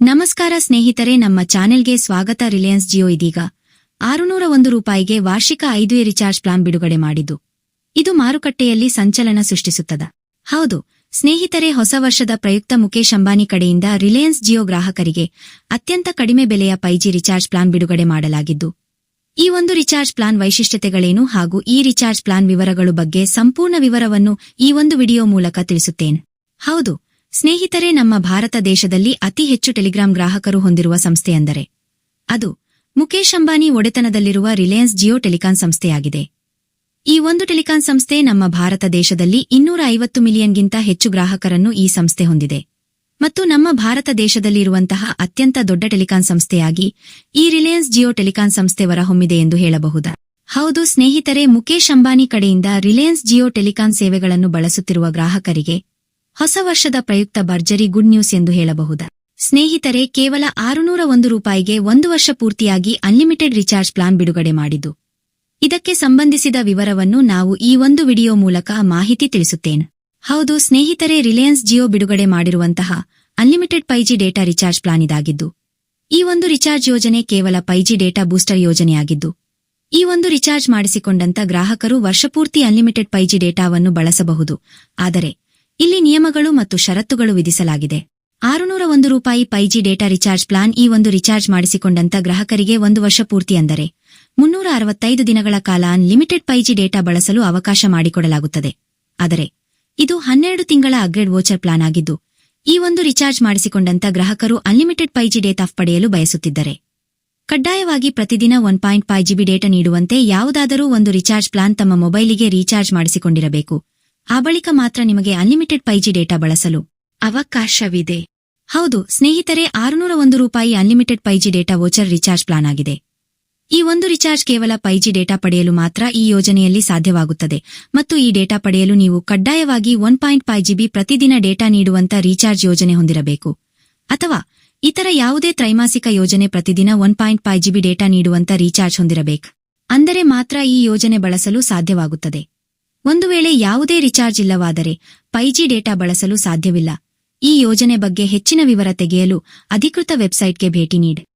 ನಮಸ್ಕಾರ ಸ್ನೇಹಿತರೆ, ನಮ್ಮ ಚಾನೆಲ್ಗೆ ಸ್ವಾಗತ ರಿಲಯನ್ಸ್ ಜಿಯೋ ಇದೀಗ. ಆರುನೂರ ಒಂದು ರೂಪಾಯಿಗೆ ವಾರ್ಷಿಕ ಐದು ಎ ರಿಚಾರ್ಜ್ ಪ್ಲಾನ್ ಬಿಡುಗಡೆ ಮಾಡಿದ್ದು. ಇದು ಮಾರುಕಟ್ಟೆಯಲ್ಲಿ ಸಂಚಲನ ಸೃಷ್ಟಿಸುತ್ತದೆ. ಹೌದು, ಸ್ನೇಹಿತರೆ, ಹೊಸ ವರ್ಷದ ಪ್ರಯುಕ್ತ ಮುಖೇಶ್ ಅಂಬಾನಿ ಕಡೆಯಿಂದ ರಿಲಯನ್ಸ್ ಜಿಯೋ ಗ್ರಾಹಕರಿಗೆ ಅತ್ಯಂತ ಕಡಿಮೆ ಬೆಲೆಯ ಪೈಜಿ ರಿಚಾರ್ಜ್ ಪ್ಲಾನ್ ಬಿಡುಗಡೆ ಮಾಡಲಾಗಿದ್ದು, ಈ ಒಂದು ರಿಚಾರ್ಜ್ ಪ್ಲಾನ್ ವೈಶಿಷ್ಟ್ಯತೆಗಳೇನು ಹಾಗೂ ಈ ರಿಚಾರ್ಜ್ ಪ್ಲಾನ್ ವಿವರಗಳು ಬಗ್ಗೆ ಸಂಪೂರ್ಣ ವಿವರವನ್ನು ಈ ಒಂದು ವಿಡಿಯೋ ಮೂಲಕ ತಿಳಿಸುತ್ತೇನೆ. ಹೌದು ಸ್ನೇಹಿತರೆ, ನಮ್ಮ ಭಾರತ ದೇಶದಲ್ಲಿ ಅತಿ ಹೆಚ್ಚು ಟೆಲಿಗ್ರಾಂ ಗ್ರಾಹಕರು ಹೊಂದಿರುವ ಸಂಸ್ಥೆಯೆಂದರೆ ಅದು ಮುಖೇಶ್ ಅಂಬಾನಿ ಒಡೆತನದಲ್ಲಿರುವ ರಿಲಯನ್ಸ್ ಜಿಯೋ ಟೆಲಿಕಾಂ ಸಂಸ್ಥೆಯಾಗಿದೆ. ಈ ಒಂದು ಟೆಲಿಕಾಂ ಸಂಸ್ಥೆ ನಮ್ಮ ಭಾರತ ದೇಶದಲ್ಲಿ ಇನ್ನೂರ ಐವತ್ತು ಮಿಲಿಯನ್ಗಿಂತ ಹೆಚ್ಚು ಗ್ರಾಹಕರನ್ನು ಈ ಸಂಸ್ಥೆ ಹೊಂದಿದೆ. ಮತ್ತು ನಮ್ಮ ಭಾರತ ದೇಶದಲ್ಲಿ ಇರುವಂತಹ ಅತ್ಯಂತ ದೊಡ್ಡ ಟೆಲಿಕಾಂ ಸಂಸ್ಥೆಯಾಗಿ ಈ ರಿಲಯನ್ಸ್ ಜಿಯೋ ಟೆಲಿಕಾಂ ಸಂಸ್ಥೆ ಹೊರಹೊಮ್ಮಿದೆ ಎಂದು ಹೇಳಬಹುದು. ಹೌದು ಸ್ನೇಹಿತರೆ ಮುಖೇಶ್ ಅಂಬಾನಿ ಕಡೆಯಿಂದ ರಿಲಯನ್ಸ್ ಜಿಯೋ ಟೆಲಿಕಾಂ ಸೇವೆಗಳನ್ನು ಬಳಸುತ್ತಿರುವ ಗ್ರಾಹಕರಿಗೆ ಹೊಸ ವರ್ಷದ ಪ್ರಯುಕ್ತ ಭರ್ಜರಿ ಗುಡ್ ನ್ಯೂಸ್ ಎಂದು ಹೇಳಬಹುದು. ಸ್ನೇಹಿತರೆ, ಕೇವಲ ಆರುನೂರ ಒಂದು ರೂಪಾಯಿಗೆ ಒಂದು ವರ್ಷ ಪೂರ್ತಿಯಾಗಿ ಅನ್ಲಿಮಿಟೆಡ್ ರಿಚಾರ್ಜ್ ಪ್ಲಾನ್ ಬಿಡುಗಡೆ ಮಾಡಿದ್ದು. ಇದಕ್ಕೆ ಸಂಬಂಧಿಸಿದ ವಿವರವನ್ನು ನಾವು ಈ ಒಂದು ವಿಡಿಯೋ ಮೂಲಕ ಮಾಹಿತಿ ತಿಳಿಸುತ್ತೇನೆ. ಹೌದು, ಸ್ನೇಹಿತರೆ, ರಿಲಯನ್ಸ್ ಜಿಯೋ ಬಿಡುಗಡೆ ಮಾಡಿರುವಂತಹ unlimited five G data recharge plan ಇದಾಗಿದ್ದು. ಈ ಒಂದು ರಿಚಾರ್ಜ್ ಯೋಜನೆ ಕೇವಲ ಪೈಜಿ ಡೇಟಾ ಬೂಸ್ಟರ್ ಯೋಜನೆಯಾಗಿದ್ದು. ಈ ಒಂದು ರಿಚಾರ್ಜ್ ಮಾಡಿಸಿಕೊಂಡಂತ ಗ್ರಾಹಕರು ವರ್ಷಪೂರ್ತಿ ಅನ್ಲಿಮಿಟೆಡ್ ಪೈಜಿ ಡೇಟಾವನ್ನು ಬಳಸಬಹುದು. ಆದರೆ ಇಲ್ಲಿ ನಿಯಮಗಳು ಮತ್ತು ಷರತ್ತುಗಳು ವಿಧಿಸಲಾಗಿದೆ. ಆರುನೂರ ಒಂದು ರೂಪಾಯಿ ಫೈಜಿ ಡೇಟಾ ರಿಚಾರ್ಜ್ ಪ್ಲಾನ್ ಈ ಒಂದು ರಿಚಾರ್ಜ್ ಮಾಡಿಸಿಕೊಂಡಂತ ಗ್ರಾಹಕರಿಗೆ ಒಂದು ವರ್ಷ ಪೂರ್ತಿ ಅಂದರೆ ಮುನ್ನೂರ ಅರವತ್ತೈದು ದಿನಗಳ ಕಾಲ ಅನ್ಲಿಮಿಟೆಡ್ ಫೈಜಿ ಡೇಟಾ ಬಳಸಲು ಅವಕಾಶ ಮಾಡಿಕೊಡಲಾಗುತ್ತದೆ. ಆದರೆ ಇದು ಹನ್ನೆರಡು ತಿಂಗಳ ಅಗ್ರೇಡ್ ವೋಚರ್ ಪ್ಲಾನ್ ಆಗಿದ್ದು, ಈ ಒಂದು ರಿಚಾರ್ಜ್ ಮಾಡಿಸಿಕೊಂಡಂತ ಗ್ರಾಹಕರು ಅನ್ಲಿಮಿಟೆಡ್ ಪೈಜಿ ಡೇಟಾ ಪಡೆಯಲು ಬಯಸುತ್ತಿದ್ದಾರೆ. ಕಡ್ಡಾಯವಾಗಿ ಪ್ರತಿದಿನ one point five GB data ನೀಡುವಂತೆ ಯಾವುದಾದರೂ ಒಂದು ರಿಚಾರ್ಜ್ ಪ್ಲಾನ್ ತಮ್ಮ ಮೊಬೈಲಿಗೆ ರೀಚಾರ್ಜ್ ಮಾಡಿಸಿಕೊಂಡಿರಬೇಕು. ಆ ಬಳಿಕ ಮಾತ್ರ ನಿಮಗೆ ಅನ್ಲಿಮಿಟೆಡ್ ಪೈಜಿ ಡೇಟಾ ಬಳಸಲು ಅವಕಾಶವಿದೆ. ಹೌದು, ಸ್ನೇಹಿತರೆ ಆರುನೂರ ಒಂದು ರೂಪಾಯಿ unlimited five G data voucher recharge plan ಆಗಿದೆ. ಈ ಒಂದು ರಿಚಾರ್ಜ್ ಕೇವಲ ಫೈ ಜಿ ಡೇಟಾ ಪಡೆಯಲು ಮಾತ್ರ ಈ ಯೋಜನೆಯಲ್ಲಿ ಸಾಧ್ಯವಾಗುತ್ತದೆ ಮತ್ತು ಈ ಡೇಟಾ ಪಡೆಯಲು ನೀವು ಕಡ್ಡಾಯವಾಗಿ ಒನ್ ಪಾಯಿಂಟ್ ಫೈವ್ ಜಿಬಿ ಪ್ರತಿದಿನ ಡೇಟಾ ನೀಡುವಂತ ರೀಚಾರ್ಜ್ ಯೋಜನೆ ಹೊಂದಿರಬೇಕು. ಅಥವಾ ಇತರ ಯಾವುದೇ ತ್ರೈಮಾಸಿಕ ಯೋಜನೆ ಪ್ರತಿದಿನ one point five GB data ನೀಡುವಂತ recharge ಹೊಂದಿರಬೇಕು. ಅಂದರೆ ಮಾತ್ರ ಈ ಯೋಜನೆ ಬಳಸಲು ಸಾಧ್ಯವಾಗುತ್ತದೆ. ಒಂದು ವೇಳೆ ಯಾವುದೇ ರಿಚಾರ್ಜ್ ಇಲ್ಲವಾದರೆ ಫೈಜಿ ಡೇಟಾ ಬಳಸಲು ಸಾಧ್ಯವಿಲ್ಲ. ಈ ಯೋಜನೆ ಬಗ್ಗೆ ಹೆಚ್ಚಿನ ವಿವರ ತೆಗೆಯಲು ಅಧಿಕೃತ ವೆಬ್ಸೈಟ್ಗೆ ಭೇಟಿ ನೀಡಿ.